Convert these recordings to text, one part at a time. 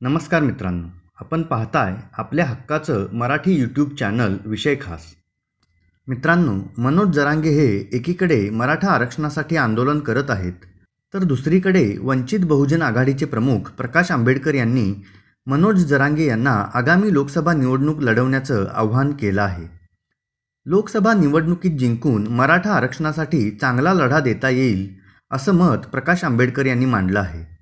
नमस्कार मित्रांनो आपण पाहताय आपल्या हक्काचं मराठी यूट्यूब चॅनल विषय खास. मित्रांनो मनोज जरांगे हे एकीकडे मराठा आरक्षणासाठी आंदोलन करत आहेत तर दुसरीकडे वंचित बहुजन आघाडीचे प्रमुख प्रकाश आंबेडकर यांनी मनोज जरांगे यांना आगामी लोकसभा निवडणूक लढवण्याचं आव्हान केलं आहे. लोकसभा निवडणुकीत जिंकून मराठा आरक्षणासाठी चांगला लढा देता येईल असं मत प्रकाश आंबेडकर यांनी मांडलं आहे.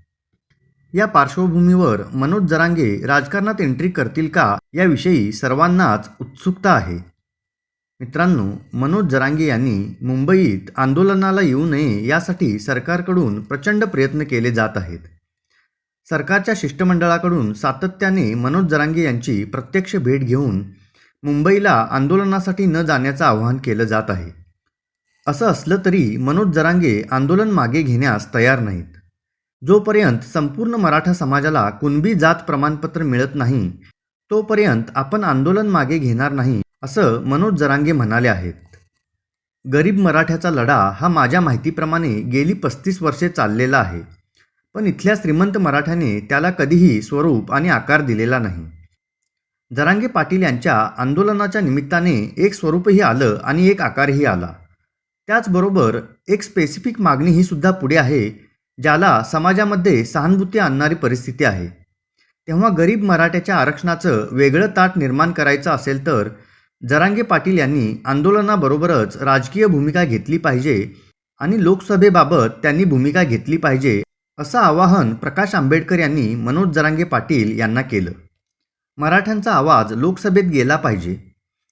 या पार्श्वभूमीवर मनोज जरांगे राजकारणात एंट्री करतील का याविषयी सर्वांनाच उत्सुकता आहे. मित्रांनो मनोज जरांगे यांनी मुंबईत आंदोलनाला येऊ नये यासाठी सरकारकडून प्रचंड प्रयत्न केले जात आहेत. सरकारच्या शिष्टमंडळाकडून सातत्याने मनोज जरांगे यांची प्रत्यक्ष भेट घेऊन मुंबईला आंदोलनासाठी न जाण्याचं आवाहन केलं जात आहे. असं असलं तरी मनोज जरांगे आंदोलन मागे घेण्यास तयार नाहीत. जोपर्यंत संपूर्ण मराठा समाजाला कुणबी जात प्रमाणपत्र मिळत नाही तोपर्यंत आपण आंदोलन मागे घेणार नाही असं मनोज जरांगे म्हणाले आहेत. गरीब मराठ्याचा लढा हा माझ्या माहितीप्रमाणे गेली पस्तीस वर्षे चाललेला आहे. पण इथल्या श्रीमंत मराठ्याने त्याला कधीही स्वरूप आणि आकार दिलेला नाही. जरांगे पाटील यांच्या आंदोलनाच्या निमित्ताने एक स्वरूपही आलं आणि एक आकारही आला. त्याचबरोबर एक स्पेसिफिक मागणीही सुद्धा पुढे आहे ज्याला समाजामध्ये सहानुभूती आणणारी परिस्थिती आहे. तेव्हा गरीब मराठ्याच्या आरक्षणाचं वेगळं ताट निर्माण करायचं असेल तर जरांगे पाटील यांनी आंदोलनाबरोबरच राजकीय भूमिका घेतली पाहिजे आणि लोकसभेबाबत त्यांनी भूमिका घेतली पाहिजे असं आवाहन प्रकाश आंबेडकर यांनी मनोज जरांगे पाटील यांना केलं. मराठ्यांचा आवाज लोकसभेत गेला पाहिजे.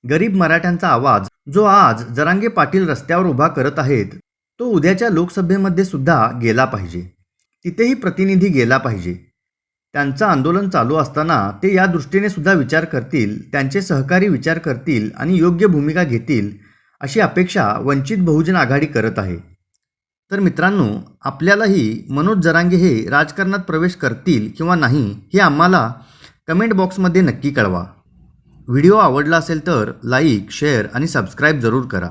गरीब मराठ्यांचा आवाज जो आज जरांगे पाटील रस्त्यावर उभा करत आहेत तो उद्याच्या लोकसभेमध्ये सुद्धा गेला पाहिजे. तिथेही प्रतिनिधी गेला पाहिजे. त्यांचं आंदोलन चालू असताना ते या दृष्टीने सुद्धा विचार करतील त्यांचे सहकारी विचार करतील आणि योग्य भूमिका घेतील अशी अपेक्षा वंचित बहुजन आघाडी करत आहे. तर मित्रांनो आपल्यालाही मनोज जरांगे हे राजकारणात प्रवेश करतील किंवा नाही हे आम्हाला कमेंट बॉक्समध्ये नक्की कळवा. व्हिडिओ आवडला असेल तर लाईक शेअर आणि सबस्क्राईब जरूर करा.